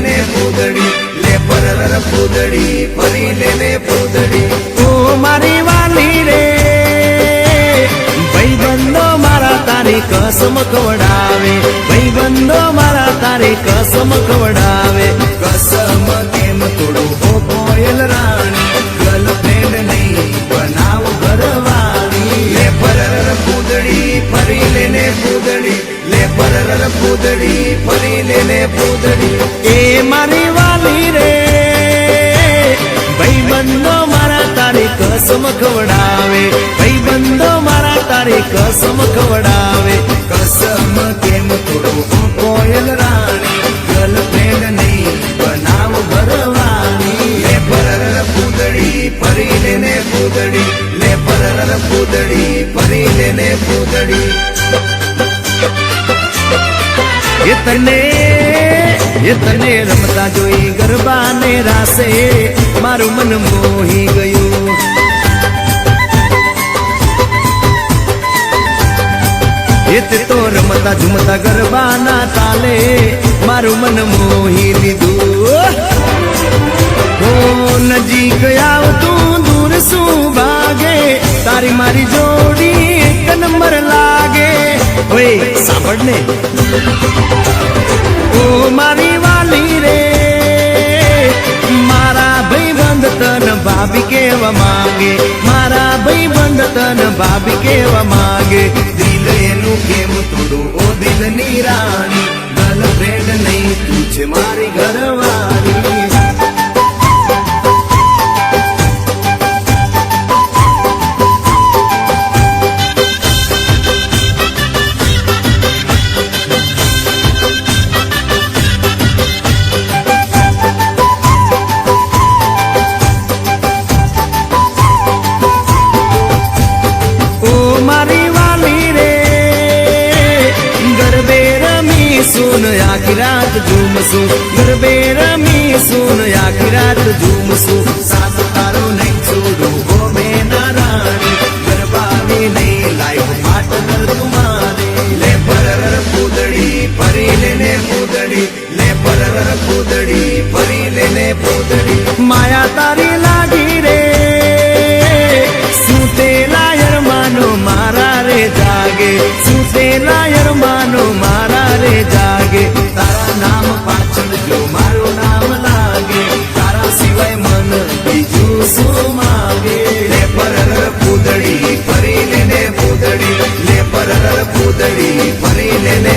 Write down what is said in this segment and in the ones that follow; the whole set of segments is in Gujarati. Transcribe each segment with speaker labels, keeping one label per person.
Speaker 1: લેને પૂદડી, લે પરર પૂદડી ફરી લેને પૂદડી.
Speaker 2: ઓ મારી વાલી રે, ભાઈબંધો મારા તારી કસમ ખવડાવે, ભાઈબંધો મારા તારી કસમ ખવડાવે.
Speaker 1: કસમ કેમ તોડું? હો કોયલ રાણી, ગર્લફ્રેન્ડ નહીં, બનાવ ઘરવાળી. લે પરર પૂદડી ફરી લેને પૂદડી. લે પરર પૂદડી ફરી લેને પૂદડી
Speaker 2: એ મારી વાલી રે, ભાઈબંધો મારા તારી કસમ ખવડાવે ભાઈબંધો મારા તારી કસમ ખવડાવે
Speaker 1: કસમ કેમ તોડું કોયલ રાણી ગર્લફ્રેન્ડ નહીં, બનાવ ભરવાની. લે પરર પૂદડી ફરી લેને પૂદડી લે પરર પૂદડી ફરી લેને પૂદડી
Speaker 2: એ તને રમતા જોઈ ગરબાને રાસે મારું મન મોહી ગયું એ તે તો રમતા ઝુમતા ગરબાના તાલે મારું મન મોહી લીધું હો નજીક આવતું દૂર શું ભાગે? તારી મારી જોડી એક નંબર લાગે. ઓય સાંભળ ને. ઓ મારી વાલી રે, મારા ભાઈ બંધ તન ભાભી કેવા માંગે? મારા ભાઈ બંધ તન ભાભી કેવા માંગે?
Speaker 1: દિલ એનું કેમ તોડું ઓ દિલની રાણી? ગર્લફ્રેન્ડ નહીં, તું છે મારી ઘરવાળી.
Speaker 2: માયા તારી લાગી રે. સુતેલા યરમાનો મારા રે જાગે. સુતેલા યરમાનો મારા રે જાગે.
Speaker 1: તારા નામ પાછળ જો મારું નામ લાગે, તારા સિવાય મન બીજું શું માગે? લે પરર પૂદડી ફરી લેને પૂદડી, લે પરર પૂદડી ફરી લેને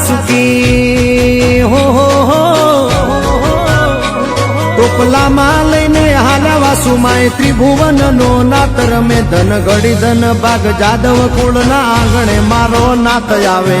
Speaker 1: વાસુકી હો હો હો ટોપલામાં લઈને હાલાવા સુમાય ત્રિભુવન નો નાત રમે ધન ઘડી ધન ભાગ જાદવ કુળના આંગણે મારો નાત આવે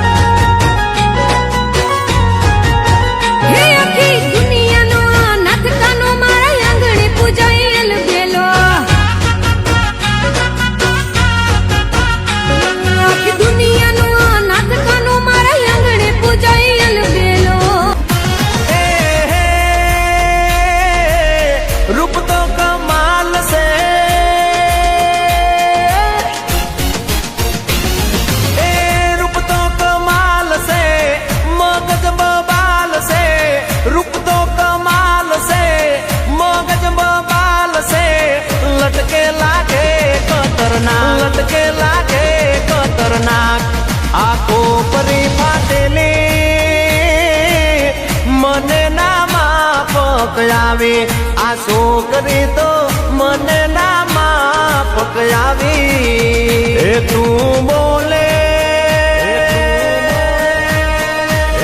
Speaker 1: આવે આ છોકરી તો મને ના માફક આવી એ તું બોલે.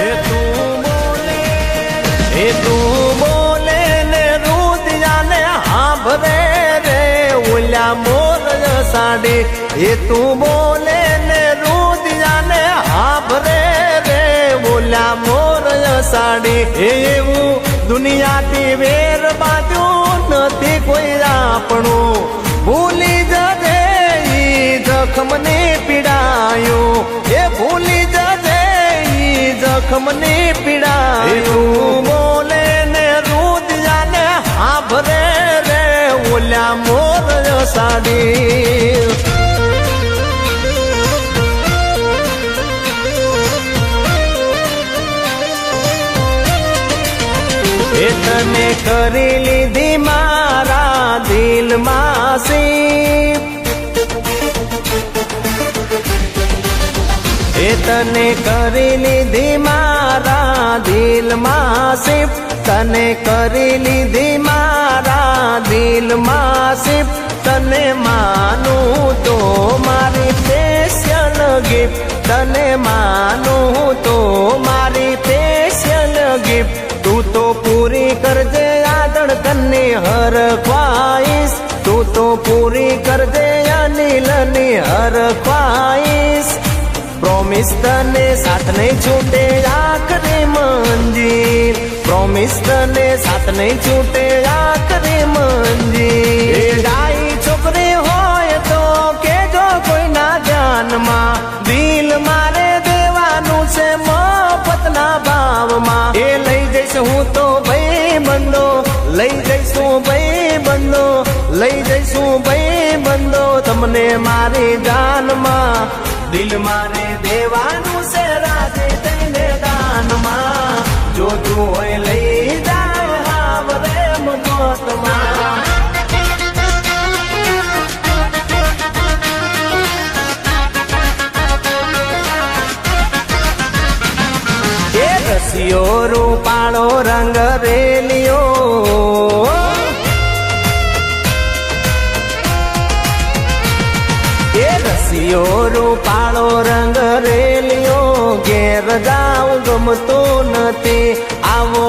Speaker 1: એ તું બોલે. એ તું બોલે ને રુદિયાને હાંભરે રે. ઓલ્યા મોર સાડી એ તું બોલે ને રુદિયાને હાંભરે રે. બોલ્યા મોર સાડી એવું દુનિયાથી વેર બાજુ નથી કોઈ આપણું. ભૂલી જજે જખમને પીડાયું. એ ભૂલી જજે ઈ જખમને પીડાયું. બોલે ને રુદિયાને આભરે રે ઓલ્યા મોર સાડી. કરી લીધી મારા દિલમાં સી એ તને કરી લીધી મારા દિલમાં સિફ તને કરી લીધી મારા દિલમાં સિફ તને માનું તો મારી તને માનું તો મારી હર ખ્વાઈશ તું તો પૂરી કરજે અનિલની હર ખ્વાઈશ પ્રોમિસ તને સાથ નહીં છૂટે આખરે મંજિલ પ્રોમિસ તને સાથ નહીં છૂટે આખરે એ ગાઈ છોકરી હોય તો કેજો કોઈના ધ્યાનમાં દિલ મારે દેવાનું છે મફતના ભાવમાં એ લઈ જઈશ હું તો જઈશું ભાઈ બંધો, લઈ જઈશું ભાઈ બંધો, તમને મારી જાનમાં, દિલ મારે દેવાનું છે રાજે તેને દાનમાં. જોતું હોય લઈ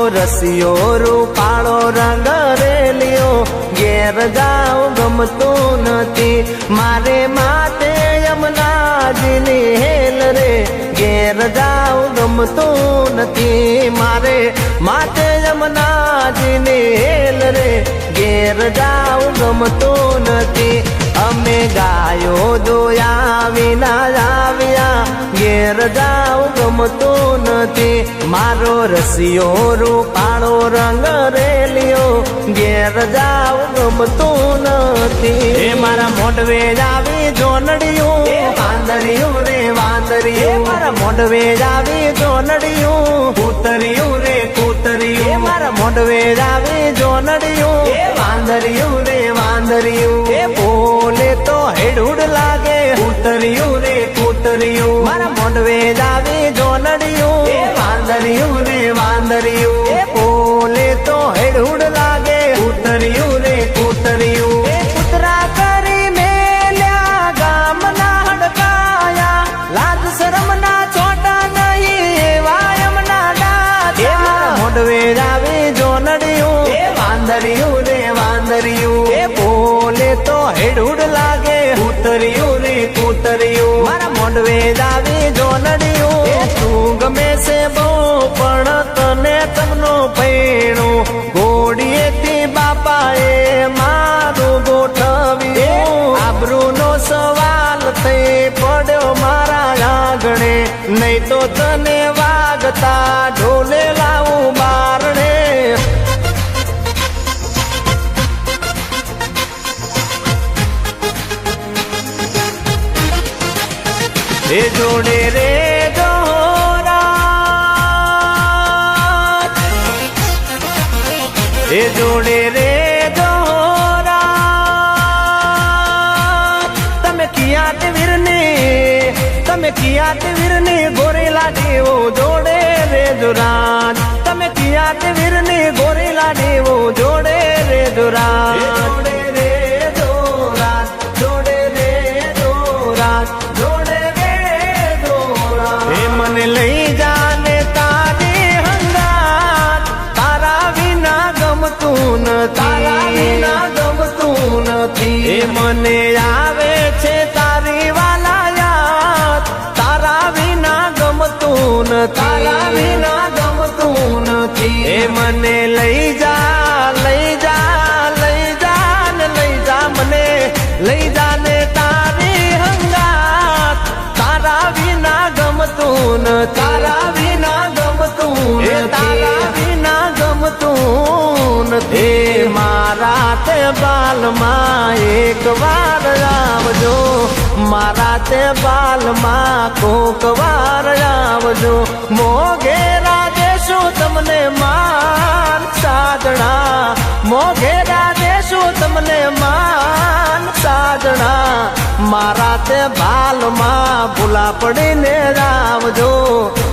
Speaker 1: રસિયો, રૂપાળો રંગ રેલિયો. ઘેર જાવ ગમતું નથી. મારે માતે યમુનાજીની હેલ રે. ઘેર જાવ ગમતું નથી. મારે માતે યમુનાજીની હેલ રે. ઘેર જાવ ગમતું નથી. અમે ગાયો દોયા વિના આવ્યા ઘેર જાવ ગમતો નથી. મારો રસિયો રૂપાળો રંગ રેલિયો ઘેર જાવ ગમતો નથી. મારા મોઢવે આવી જોનડિયું વાંદરિયું રે વાંદરિયું મારા મોઢવે આવી જોનડિયું ઉતર્યું રે કૂતરિયું મારા મોઢવે આવી જોનડિયું વાંદરિયું રે વાંદરિયું એ બોલે તો હેડુડ લાગે. કૂતરિયું રે કૂતરિયું મારા મોઢવે આવી જોનડિયું વાંદરિયું રે વાંદરિયું એ બોલે તો હેડુડ લાગે. નહીં તો તને વાગતા ઢોલે લાવું બારણે એ જોડે રે એ જોડે રે દોરા તમે વીરની તમે કિયાત વીરની ગોરેલા દેવો જોડે રે દુરાન તમે કિયાત વીરની ગોરેલા દેવો જોડે રે દુરાન જોડે રે જોરાન જોડે જોડે રે મને લઈ જાને તારી હંગાત. તારા વિના ગમતું નથી. તારા વિના ગમતું નથી. એ મને આવે તે બાલમાં એક વાર આવજો. મારા તે બાલમાં કોક વાર આવજો. મોઘેરા દેશું તમને માન સાજણા મોઘેરા દેશું તમને માન સાજણા મારા તે બાલમાં ભૂલા પડીને રાવજો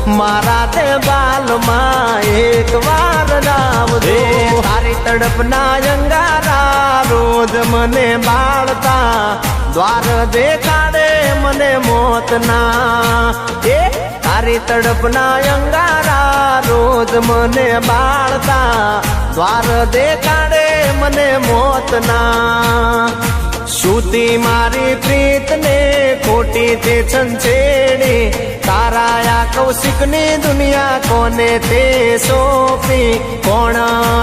Speaker 1: મારા તે બાલમાં એક વાર આવજો તારી તડપના અંગારા રોજ મને બાળતા. દ્વાર દેખાડે મને મોતના. એ તારી તડપના અંગારા રોજ મને બાળતા. દ્વાર દેખાડે મને મોતના. શ્રુતિ મારી પ્રીતને ખોટી તે છંછેડી. તારા આ કૌશિકની દુનિયા કોને તે સોંપી? કોણ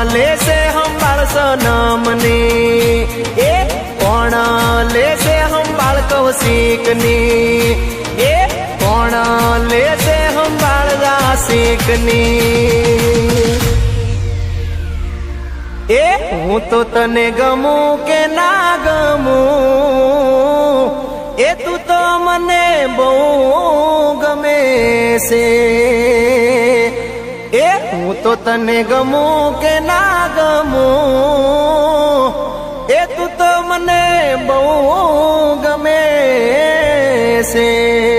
Speaker 1: લેશે સંભાળ નામની? એ કોણ લેશે સંભાળ કૌશિકની? એ કોણ લેશે સંભાળ રાશિકની? એ? હું તો તને ગમું કે ના ગમું? એ તું તો મને બહુ ગમે છે. એ? હું તો તને ગમું કે ના ગમું? એ તું તો મને બહુ ગમે છે.